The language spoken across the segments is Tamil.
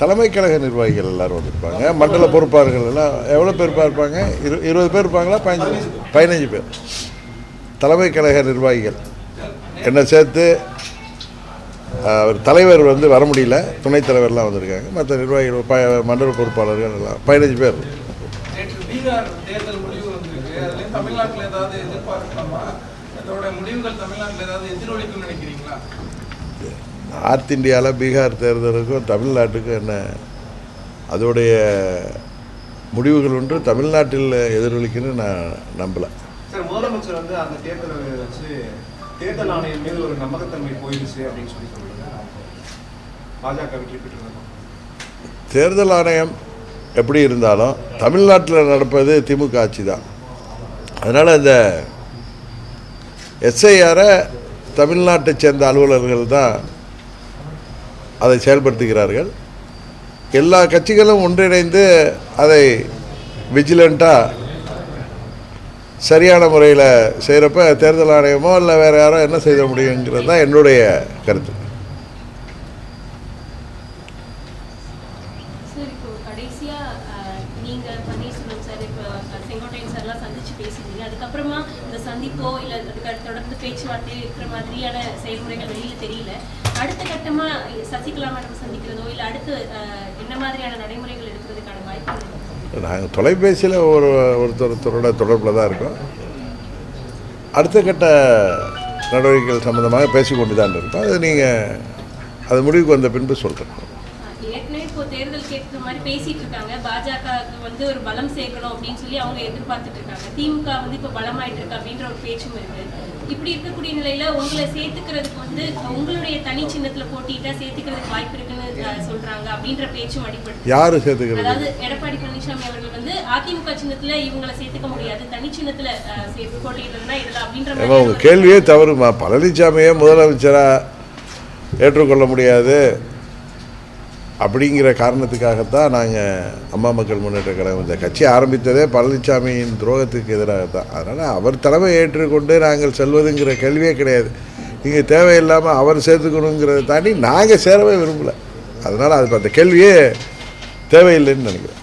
தலைமை கழக நிர்வாகிகள் எல்லாரும் வந்திருப்பாங்க. மண்டல பொறுப்பாளர்கள் எல்லாம் எவ்வளோ பேர் இருப்பாங்க? இரு இருபது பேர் இருப்பாங்களா? பதினஞ்சு பதினஞ்சு பேர். தலைமை கழக நிர்வாகிகள். என்னை சேர்த்து அவர் தலைவர் வந்து வர முடியல. துணைத் தலைவர்லாம் வந்திருக்காங்க. மற்ற நிர்வாகிகள் ப மண்டல பொறுப்பாளர்கள் எல்லாம் பதினஞ்சு பேர். தமிழ்நாட்டில் ஏதாவது எதிர்பார்க்கலாமா அதோட முடிவுகள் தமிழ்நாட்டில் ஏதாவது எதிரொலிக்கும் நினைக்கிறீங்களா? நார்த் இந்தியாவில் பீகார் தேர்தலுக்கும் தமிழ்நாட்டுக்கும் என்ன? அதோடைய முடிவுகள் ஒன்று தமிழ்நாட்டில் எதிரொலிக்குன்னு நான் நம்பலை. சார் முதலமைச்சர் வந்து அந்த தேர்தலை வச்சு தேர்தல் ஆணையம் மீது ஒரு நம்பகத்தன்மை போயிடுச்சு அப்படின்னு சொல்லி சொல்றாங்க பாஜக வெற்றி தேர்தல் ஆணையம் எப்படி இருந்தாலும் தமிழ்நாட்டில் நடப்பது திமுக ஆட்சி தான் அதனால் இந்த எஸ்ஐஆரை தமிழ்நாட்டை சேர்ந்த அலுவலர்கள் தான் அதை செயல்படுத்துகிறார்கள். எல்லா கட்சிகளும் ஒன்றிணைந்து அதை விஜிலண்ட்டாக சரியான முறையில் செய்கிறப்ப தேர்தல் ஆணையமோ இல்லை வேறு யாரோ என்ன செய்ய முடியுங்கிறது தான் என்னுடைய கருத்து சார் இப்போ கடைசியா அஹ், நீங்க பன்னீர்செல்வம் சார் இப்போ அதெல்லாம் சந்திச்சு பேசியிருந்தீங்க அதுக்கப்புறமா இந்த சந்திப்போ இல்ல அதுக்கு தொடர்ந்து பேச்சுவார்த்தை இருக்கிற மாதிரியான செயல்முறைகள் வெளியில தெரியல. அடுத்த கட்டமா சசிகலா மேடம் சந்திக்கிறதோ இல்ல அடுத்து என்ன மாதிரியான நடைமுறைகள் எடுக்கிறதுக்கான வாய்ப்பு நாங்கள் தொலைபேசியில் ஒரு ஒருத்தொருத்தரோட தொடர்பில் தான் இருக்கோம். அடுத்த கட்ட நடவடிக்கைகள் சம்மந்தமாக பேசிக்கொண்டு தான் இருக்கோம். அது நீங்கள் அது முடிவுக்கு வந்த பின்பு சொல்கிறேன் ஏற்கனவே இப்போ தேர்தல் கேட்கிற மாதிரி பேசிட்டு இருக்காங்க. பாஜகவுக்கு வந்து ஒரு பலம் சேர்க்கணும் அப்படின்னு சொல்லி அவங்க எதிர்பார்த்துட்டு இருக்காங்க. திமுக வந்து இப்போ பலமாயிட்டு இருக்கு அப்படின்ற ஒரு பேச்சும் இருக்கு. இப்படி இருக்கக்கூடிய நிலையில உங்களை சேர்த்துக்கிறதுக்கு வந்து உங்களுடைய தனி சின்னத்துல போட்டிட்டா சேர்த்துக்கிறதுக்கு வாய்ப்பு இருக்குன்னு சொல்றாங்க அப்படின்ற பேச்சும் அடிபடுது. யார் சேர்த்துக்கிறது? அதாவது எடப்பாடி பழனிசாமி அவர்கள் வந்து அதிமுக சின்னத்துல இவங்களை சேர்த்துக்க முடியாது. தனி சின்னத்துல சேர்த்து போட்டியிடுறதுனா இதுல அப்படின்ற உங்கள் கேள்வியே தவறுமா பழனிசாமியே முதலமைச்சராக ஏற்றுக்கொள்ள முடியாது. அப்படிங்கிற காரணத்துக்காகத்தான் நாங்கள் அம்மா மக்கள் முன்னேற்ற கழகம் இந்த கட்சி ஆரம்பித்ததே பழனிசாமியின் துரோகத்துக்கு எதிராக தான் அதனால் அவர் தலைமை ஏற்றுக்கொண்டு நாங்கள் செல்வதுங்கிற கேள்வியே கிடையாது. நீங்கள் தேவையில்லாமல் அவர் சேர்த்துக்கணுங்கிறத தாண்டி நாங்கள் சேரவே விரும்பலை. அதனால் அது அந்த கேள்வியே தேவையில்லைன்னு நினைக்கிறேன்.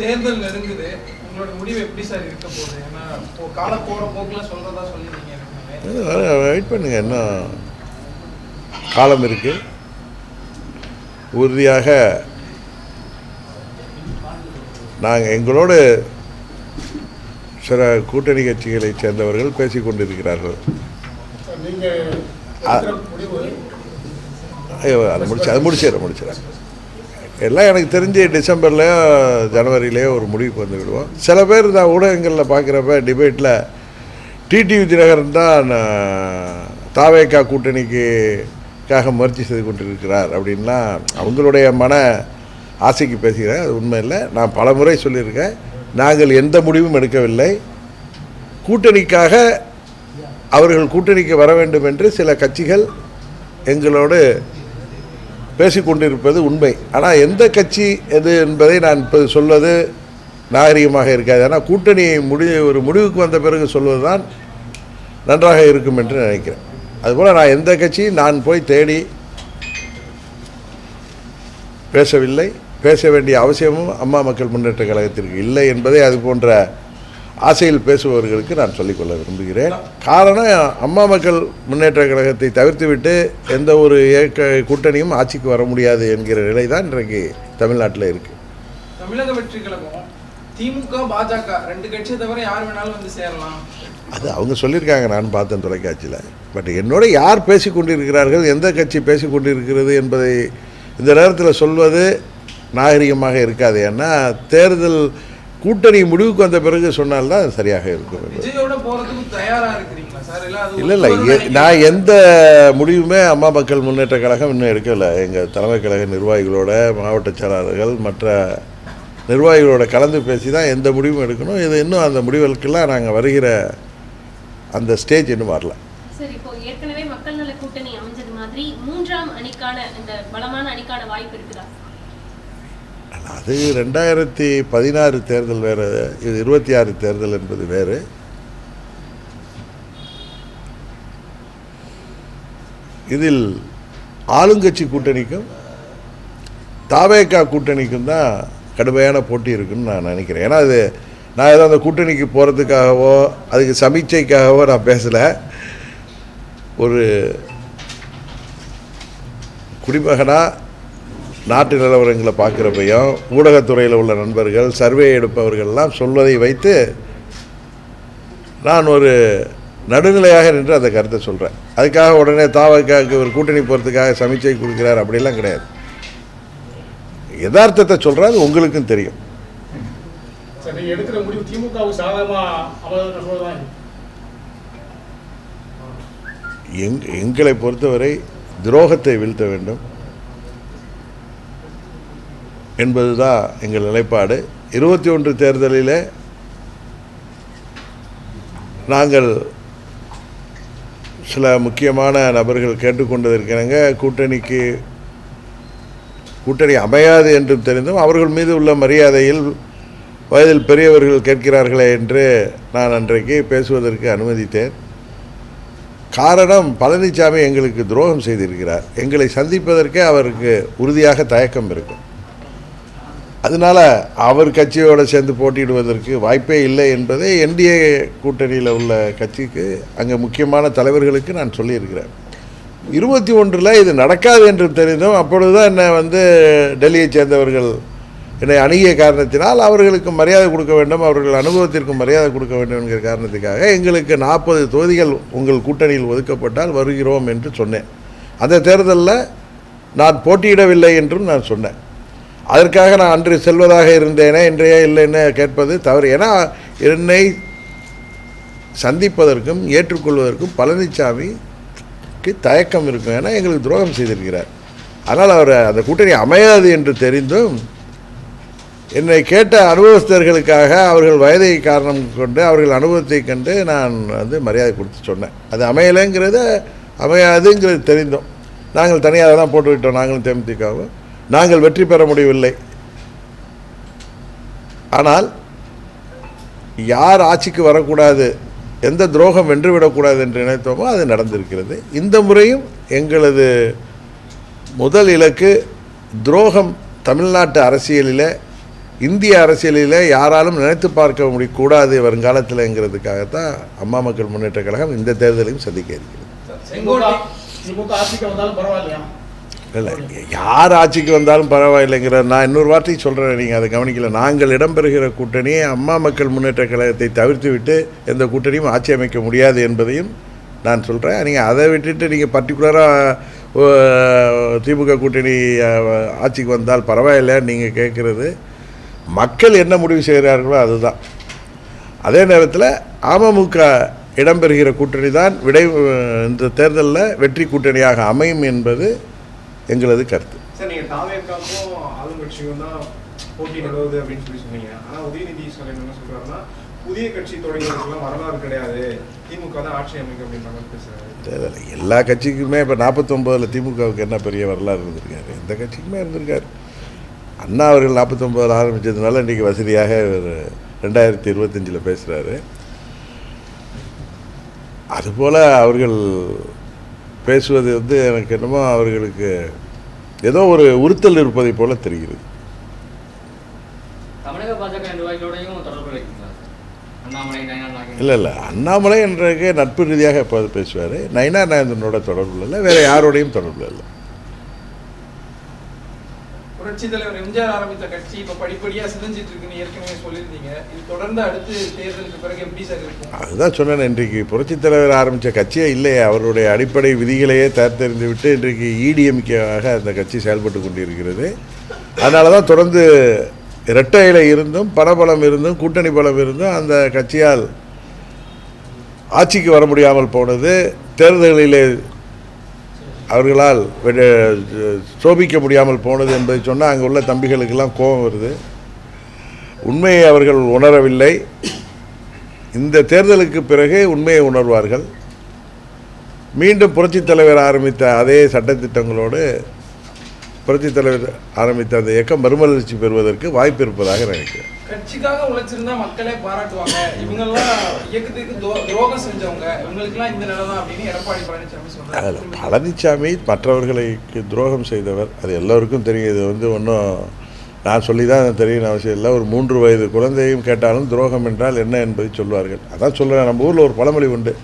தேர்தல் நெருங்குது. உங்களோட முடிவு எப்படி சார் இருக்க போகுது? ஏன்னா இப்போ கால போற போக்குல சொல்றதா சொல்லிருக்கீங்க ஏற்கனவே வெயிட் பண்ணுங்க இன்னும் காலம் இருக்கு. உறுதியாக நாங்கள் எங்களோடு சில கூட்டணி கட்சிகளைச் சேர்ந்தவர்கள் பேசிக் கொண்டிருக்கிறார்கள். அது முடிச்சு அது முடிச்சிடறேன் முடிச்சிடறேன். எல்லாம் எனக்கு தெரிஞ்சு டிசம்பர்லேயோ ஜனவரியிலேயோ ஒரு முடிவுக்கு வந்து விடுவோம். சில பேர் நான் ஊடகங்களில் பார்க்குறப்ப டிபேட்டில் டிடிவி தினகரன் தான் நான் தாவேக்கா க்காக முயற்சி செய்து கொண்டிருக்கிறார் அப்படின்லாம் அவங்களுடைய மன ஆசைக்கு பேசுகிறேன் அது உண்மை இல்லை. நான் பல முறை சொல்லியிருக்கேன் நாங்கள் எந்த முடிவும் எடுக்கவில்லை. கூட்டணிக்காக அவர்கள் கூட்டணிக்கு வர வேண்டும் என்று சில கட்சிகள் எங்களோடு பேசிக்கொண்டிருப்பது உண்மை. ஆனால் எந்த கட்சி எது என்பதை நான் இப்போ சொல்வது நாகரிகமாக இருக்காது. ஆனால் கூட்டணி முடி ஒரு முடிவுக்கு வந்த பிறகு சொல்வது தான் நன்றாக இருக்கும் என்று நினைக்கிறேன். அதுபோல் நான் எந்த கட்சியும் நான் போய் தேடி பேசவில்லை. பேச வேண்டிய அவசியமும் அம்மா மக்கள் முன்னேற்ற கழகத்திற்கு இல்லை என்பதை அது போன்ற ஆசையில் பேசுபவர்களுக்கு நான் சொல்லிக்கொள்ள விரும்புகிறேன். காரணம் அம்மா மக்கள் முன்னேற்ற கழகத்தை தவிர்த்துவிட்டு எந்த ஒரு இயக்க கூட்டணியும் ஆட்சிக்கு வர முடியாது என்கிற நிலை தான் இன்றைக்கு தமிழ்நாட்டில் இருக்குது தமிழக வெற்றி கழகம் திமுக பாஜக ரெண்டு கட்சியை தவிர யார் வேணாலும் வந்து சேரலாம். அது அவங்க சொல்லியிருக்காங்க நான் பார்த்தேன் தொலைக்காட்சியில். பட் என்னோட யார் பேசி கொண்டிருக்கிறார்கள் எந்த கட்சி பேசி கொண்டிருக்கிறது என்பதை இந்த நேரத்தில் சொல்வது நாகரிகமாக இருக்காது. ஏன்னா தேர்தல் கூட்டணி முடிவுக்கு வந்த பிறகு சொன்னால்தான் சரியாக இருக்கும் இல்ல இல்லை? நான் எந்த முடிவுமே அம்மா மக்கள் முன்னேற்ற கழகம் இன்னும் எடுக்கலை. எங்கள் தலைமை கழக நிர்வாகிகளோட மாவட்ட செயலாளர்கள் மற்ற நிர்வாகிகளோட கலந்து பேசி தான் எந்த முடிவும் எடுக்கணும். இது இன்னும் அந்த முடிவுகளுக்கெல்லாம் நாங்கள் வருகிற அந்த ஸ்டேஜ் இன்னும் வரல. சரி இப்போ ஏற்கனவே மக்கள் நல கூட்டணி அமைஞ்சது மாதிரி மூன்றாம் அணிக்கான இந்த பலமான அணிக்கான வாய்ப்பு இருக்குதா? அது ரெண்டாயிரத்தி பதினாறு தேர்தல் வேறு இது இருபத்தி ஆறு தேர்தல் என்பது வேறு. இதில் ஆளுங்கட்சி கூட்டணிக்கும் தாவேக்கா கூட்டணிக்கும் தான் கடுமையான போட்டி இருக்குன்னு நான் நினைக்கிறேன். ஏன்னா அது நான் ஏதோ அந்த கூட்டணிக்கு போகிறதுக்காகவோ அதுக்கு சமீட்சைக்காகவோ நான் பேசலை. ஒரு குடிமகனாக நாட்டு நிலவரங்களை பார்க்குறப்பையும் ஊடகத்துறையில் உள்ள நண்பர்கள் சர்வே எடுப்பவர்கள்லாம் சொல்வதை வைத்து நான் ஒரு நடுநிலையாக நின்று அந்த கருத்தை சொல்கிறேன் அதுக்காக உடனே தாவக்காவுக்கு ஒரு கூட்டணி போகிறதுக்காக சமீட்சை கொடுக்குறார் அப்படிலாம் கிடையாது. யதார்த்தத்தை சொல்கிறார் உங்களுக்கும் தெரியும். நீங்க எடுக்கிற முடிவு திமுகவுக்கு சாதகமா அமலாக சொல்றதுதான் எங் எங்களை பொறுத்தவரை துரோகத்தை வீழ்த்த வேண்டும். என்பதுதான் எங்கள் நிலைப்பாடு. இருபத்தி ஒன்று தேர்தலில் நாங்கள் சில முக்கியமான நபர்கள் கேட்டுக்கொண்டதற்கிறங்க கூட்டணிக்கு கூட்டணி அமையாது என்றும் தெரிந்தும் அவர்கள் மீது உள்ள மரியாதையில் வயதில் பெரியவர்கள் கேட்கிறார்களே என்று நான் அன்றைக்கு பேசுவதற்கு அனுமதித்தேன். காரணம் பழனிசாமி எங்களுக்கு துரோகம் செய்திருக்கிறார். எங்களை சந்திப்பதற்கே அவருக்கு உறுதியாக தயக்கம் இருக்கும். அதனால அவர் கட்சியோடு சேர்ந்து போட்டியிடுவதற்கு வாய்ப்பே இல்லை என்பதை என்டிஏ கூட்டணியில் உள்ள கட்சிக்கு அங்கே முக்கியமான தலைவர்களுக்கு நான் சொல்லியிருக்கிறேன். இருபத்தி ஒன்றில் இது நடக்காது என்று தெரிந்தும் அப்பொழுது தான் என்னை வந்து டெல்லியைச் சேர்ந்தவர்கள் என்னை அணுகிய காரணத்தினால் அவர்களுக்கு மரியாதை கொடுக்க வேண்டும் அவர்கள் அனுபவத்திற்கு மரியாதை கொடுக்க வேண்டும் என்கிற காரணத்துக்காக எங்களுக்கு நாற்பது தொகுதிகள் உங்கள் கூட்டணியில் ஒதுக்கப்பட்டால் வருகிறோம் என்று சொன்னேன். அந்த தேர்தலில் நான் போட்டியிடவில்லை என்றும் நான் சொன்னேன். அதற்காக நான் அன்று செல்வதாக இருந்தேனே இன்றைய இல்லைன்னு கேட்பது தவறு. ஏன்னா என்னை சந்திப்பதற்கும் ஏற்றுக்கொள்வதற்கும் பழனிசாமிக்கு தயக்கம் இருக்கும். ஏன்னா எங்களுக்கு துரோகம் செய்திருக்கிறார். அதனால் அவர் அந்த கூட்டணி அமையாது என்று தெரிந்தும் என்னை கேட்ட அனுபவஸ்தர்களுக்காக அவர்கள் வயதை காரணம் கொண்டு அவர்கள் அனுபவத்தை கண்டு நான் வந்து மரியாதை கொடுத்து சொன்னேன். அது அமையலைங்கிறத அமையாதுங்கிறது தெரிந்தோம். நாங்கள் தனியாக தான் போட்டுவிட்டோம் நாங்களும் தேமுதிகவும் நாங்கள் வெற்றி பெற முடியவில்லை. ஆனால் யார் ஆட்சிக்கு வரக்கூடாது எந்த துரோகம் வென்றுவிடக்கூடாது என்று நினைத்தோமோ அது நடந்திருக்கிறது. இந்த முறையும் எங்களது முதல் இலக்கு துரோகம் தமிழ்நாட்டு அரசியலில் இந்திய அரசியலில் யாராலும் நினைத்து பார்க்க முடியக்கூடாது வருங்காலத்தில்ங்கிறதுக்காகத்தான் அம்மா மக்கள் முன்னேற்ற கழகம் இந்த தேர்தலையும் சந்திக்க இருக்கிறது. இல்லை யார் ஆட்சிக்கு வந்தாலும் பரவாயில்லைங்கிற நான் இன்னொரு வார்த்தையை சொல்கிறேன் நீங்கள் அதை கவனிக்கல. நாங்கள் இடம்பெறுகிற கூட்டணி அம்மா மக்கள் முன்னேற்ற கழகத்தை தவிர்த்து விட்டு எந்த கூட்டணியும் ஆட்சி அமைக்க முடியாது என்பதையும் நான் சொல்கிறேன் நீங்கள் அதை விட்டுட்டு நீங்கள் பர்டிகுலராக திமுக கூட்டணி ஆட்சிக்கு வந்தால் பரவாயில்லைன்னு நீங்கள் கேட்குறது மக்கள் என்ன முடிவு செய்கிறார்களோ அதுதான். அதே நேரத்தில் அமமுக இடம்பெறுகிற கூட்டணி தான் விடை இந்த தேர்தலில் வெற்றி கூட்டணியாக அமையும் என்பது எங்களது கருத்து. எல்லா கட்சிக்குமே இப்போ நாற்பத்தொம்போதில் திமுகவுக்கு என்ன பெரிய வரலாறு இருந்திருக்காரு? எந்த கட்சிக்குமே இருந்திருக்காரு. அண்ணா அவர்கள் நாற்பத்தொம்போதில் ஆரம்பித்ததுனால இன்றைக்கி வசதியாக ஒரு ரெண்டாயிரத்தி இருபத்தஞ்சில் பேசுகிறாரு அதுபோல் அவர்கள் பேசுவது வந்து எனக்கு என்னமோ அவர்களுக்கு ஏதோ ஒரு உறுத்தல் இருப்பதை போல தெரிகிறது. நயனா இல்லை இல்லை. அண்ணாமலை என்றக்கு நட்பு ரீதியாக எப்போது பேசுவார்? நைனா நாயந்தனோட தொடர்பு இல்லை வேறு யாரோடையும் தொடர்பு இல்லை. புரட்சி தலைவர் எம்ஜிஆர் ஆரம்பித்த கட்சி இப்ப படிப்படியா சிதைஞ்சிட்டு இருக்குன்னு ஏற்கனவே சொல்லியிருந்தீங்க. இது தொடர்ந்து அடுத்து தேர்தலுக்கு பிறகு எப்படி சார் இருக்கும்? அதுதான் சொன்னேன் இன்றைக்கு புரட்சி தலைவர் ஆரம்பித்த கட்சியே இல்லையே. அவருடைய அடிப்படை விதிகளையே தேர்ந்தெறிந்து விட்டு இன்றைக்கு இடிஎம்கேவாக அந்த கட்சி செயல்பட்டு கொண்டிருக்கிறது. அதனால தான் தொடர்ந்து இரட்டையில் இருந்தும் பணபலம் இருந்தும் கூட்டணி பலம் இருந்தும் அந்த கட்சியால் ஆட்சிக்கு வர முடியாமல் போனது. தேர்தலிலே அவர்களால் சோபிக்க முடியாமல் போனது என்பதை சொன்னால் அங்கே உள்ள தம்பிகளுக்கெல்லாம் கோபம் வருது. உண்மையை அவர்கள் உணரவில்லை. இந்த தேர்தலுக்கு பிறகு உண்மையை உணர்வார்கள். மீண்டும் புரட்சித் தலைவர் ஆரம்பித்த அதே சட்டத்திட்டங்களோடு புரட்சித் தலைவர் ஆரம்பித்த அந்த இயக்கம் மறுமலர்ச்சி பெறுவதற்கு வாய்ப்பு இருப்பதாக நினைக்கிறேன். கட்சிக்காக உழைச்சிருந்தா மக்களே பாராட்டுவாங்க. இவங்கெல்லாம் இயக்கத்துக்கு துரோகம் செஞ்சவங்க. இவங்களுக்கெல்லாம் இந்த நிலை தான் அப்படின்னு எடப்பாடி பழனிசாமி அதில் சொல்றாரு பழனிசாமி மற்றவர்களுக்கு துரோகம் செய்தவர். அது எல்லோருக்கும் தெரியும். இது வந்து ஒன்றும் நான் சொல்லி தான் தெரியும் அவசியம் இல்லை. ஒரு மூன்று வயது குழந்தையும் கேட்டாலும் துரோகம் என்றால் என்ன என்பதை சொல்வார்கள். அதான் சொல்கிறேன் நம்ம ஊரில் ஒரு பழமொழி உண்டு.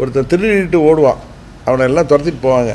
ஒருத்தன் திருடிட்டு ஓடுவான். அவனை எல்லாம் துரத்திட்டு போவாங்க.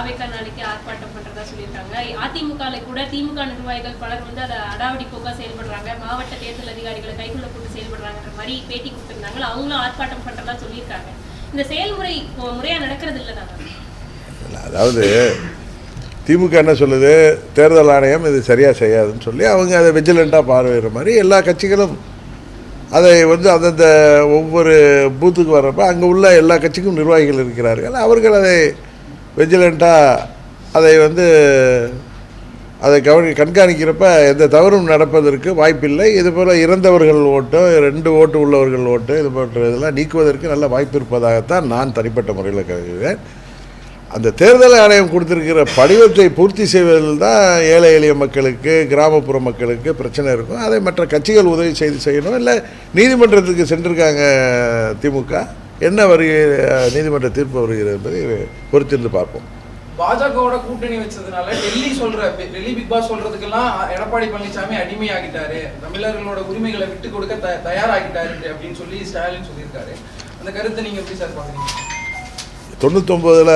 எதிர்த்து நாளைக்கு ஆர்ப்பாட்டம் பண்றதா சொல்லியிருக்காங்க. அதிமுக கூட திமுக நிர்வாகிகள் பலர் வந்து அதை அடாவடி போக்கா செயல்படுறாங்க. மாவட்ட தேர்தல் அதிகாரிகளை கைக்குள்ள போட்டு செயல்படுறாங்கன்ற மாதிரி பேட்டி கொடுத்திருந்தாங்க. அவங்களும் ஆர்ப்பாட்டம் பண்றதா சொல்லியிருக்காங்க. இந்த செயல்முறை முறையா நடக்கிறது இல்லதாங்க அதாவது திமுக என்ன சொல்லுது? தேர்தல் ஆணையம் இது சரியாக செய்யாதுன்னு சொல்லி அவங்க அதை விஜிலண்ட்டாக பார்வையிடுற மாதிரி எல்லா கட்சிகளும் அதை வந்து அந்தந்த ஒவ்வொரு பூத்துக்கு வர்றப்ப அங்கே உள்ள எல்லா கட்சிக்கும் நிர்வாகிகள் இருக்கிறார்கள். அவர்கள் அதை விஜிலண்ட்டாக அதை வந்து அதை கவனி கண்காணிக்கிறப்ப எந்த தவறும் நடப்பதற்கு வாய்ப்பில்லை. இதுபோல் இறந்தவர்கள் ஓட்டோ ரெண்டு ஓட்டு உள்ளவர்கள் ஓட்டு இது போன்ற இதெல்லாம் நீக்குவதற்கு நல்ல வாய்ப்பு இருப்பதாகத்தான் நான் தனிப்பட்ட முறையில் கருதுகிறேன். அந்த தேர்தல் ஆணையம் கொடுத்துருக்கிற படிவத்தை பூர்த்தி செய்வதில் தான் ஏழை எளிய மக்களுக்கு கிராமப்புற மக்களுக்கு பிரச்சனை இருக்கும். அதை மற்ற கட்சிகள் உதவி செய்து செய்யணும். இல்லை நீதிமன்றத்துக்கு சென்றிருக்காங்க திமுக என்ன வருகை நீதிமன்ற தீர்ப்பு வருகிறது என்பதை பொறுத்திருந்து பார்ப்போம். பாஜகவோட கூட்டணி வச்சதுனால டெல்லி சொல்ற டெல்லி பிக் பாஸ் சொல்றதுக்கெல்லாம் எடப்பாடி பழனிசாமி அடிமையாகிட்டாரு. தமிழர்களோட உரிமைகளை விட்டு கொடுக்க தயாராகிட்டாரு அப்படின்னு சொல்லி ஸ்டாலின் சொல்லியிருக்காரு. அந்த கருத்தை நீங்க எப்படி சார் பாக்குறீங்க தொண்ணூத்தொம்போதில்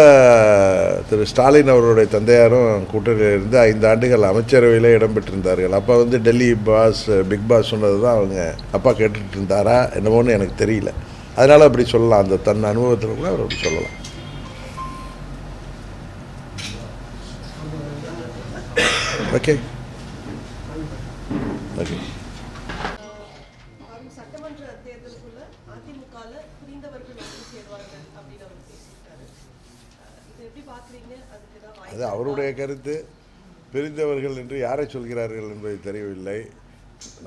திரு ஸ்டாலின் அவருடைய தந்தையாரும் கூட்டணியில் இருந்து ஐந்து ஆண்டுகள் அமைச்சரவையில் இடம்பெற்றிருந்தார்கள் அப்போ வந்து டெல்லி பாஸ் பிக் பாஸ் சொன்னது தான் அவங்க அப்பா கேட்டுட்டு இருந்தாரா என்னமோன்னு எனக்கு தெரியல. அதனால் அப்படி சொல்லலாம். அந்த தன் அனுபவத்தில் கூட அவர் அப்படி சொல்லலாம். ஓகே ஓகே அது அவருடைய கருத்து. பிரிந்தவர்கள் என்று யாரை சொல்கிறார்கள் என்பது தெரியவில்லை.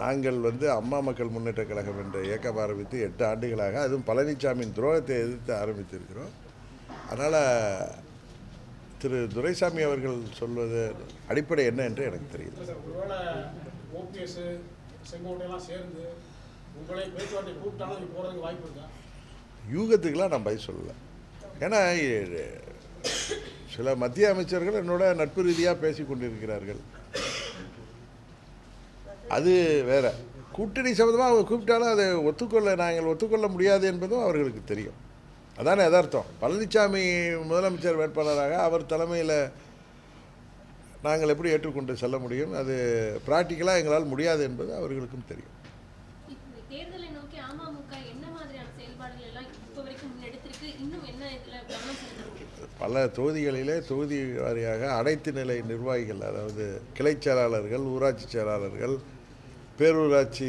நாங்கள் வந்து அம்மா மக்கள் முன்னேற்ற கழகம் என்ற இயக்கம் ஆரம்பித்து எட்டு ஆண்டுகளாக அதுவும் பழனிசாமியின் துரோகத்தை எதிர்த்து ஆரம்பித்திருக்கிறோம். அதனால் திரு துரைசாமி அவர்கள் சொல்வது அடிப்படை என்ன என்று எனக்கு இருக்கா? யூகத்துக்கெல்லாம் நான் பதில் சொல்லலை. ஏன்னா சில மத்திய அமைச்சர்கள் என்னோட நட்பு ரீதியாக பேசி கொண்டிருக்கிறார்கள். அது வேற. கூட்டணி சம்மந்தமாக அவங்க கூப்பிட்டாலும் அதை ஒத்துக்கொள்ள நாங்கள் ஒத்துக்கொள்ள முடியாது என்பதும் அவர்களுக்கு தெரியும். அதானே யதார்த்தம். பழனிசாமி முதலமைச்சர் வேட்பாளராக அவர் தலைமையில் நாங்கள் எப்படி ஏற்றுக்கொண்டு செல்ல முடியும்? அது ப்ராக்டிக்கலாக எங்களால் முடியாது என்பது அவர்களுக்கும் தெரியும். பல தொகுதிகளிலே தொகுதி வாரியாக அனைத்து நிலை நிர்வாகிகள் அதாவது கிளை செயலாளர்கள் ஊராட்சி செயலாளர்கள் பேரூராட்சி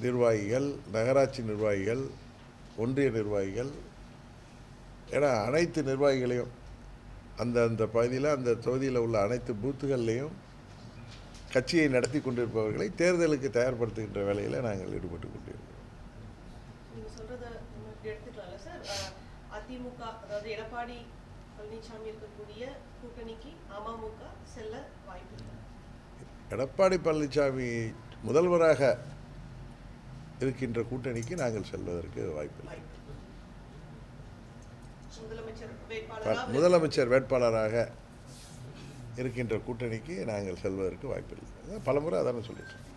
நிர்வாகிகள் நகராட்சி நிர்வாகிகள் ஒன்றிய நிர்வாகிகள் என அனைத்து நிர்வாகிகளையும் அந்த அந்த பகுதியில் அந்த தொகுதியில் உள்ள அனைத்து பூத்துகள்லையும் கட்சியை நடத்தி கொண்டிருப்பவர்களை தேர்தலுக்கு தயார்படுத்துகின்ற வேலையில் நாங்கள் ஈடுபட்டு கொண்டிருக்கிறோம். அதிமுக அதாவது எடப்பாடி பழனிசாமி இருக்கக்கூடிய கூட்டணிக்கு அமமுக செல்ல வாய்ப்பு எடப்பாடி பழனிசாமி முதல்வராக இருக்கின்ற கூட்டணிக்கு நாங்கள் செல்வதற்கு வாய்ப்பில்லை. முதலமைச்சர் வேட்பாளராக இருக்கின்ற கூட்டணிக்கு நாங்கள் செல்வதற்கு வாய்ப்பில்லை. பலமுறை அதானே சொல்லியிருக்கோம்.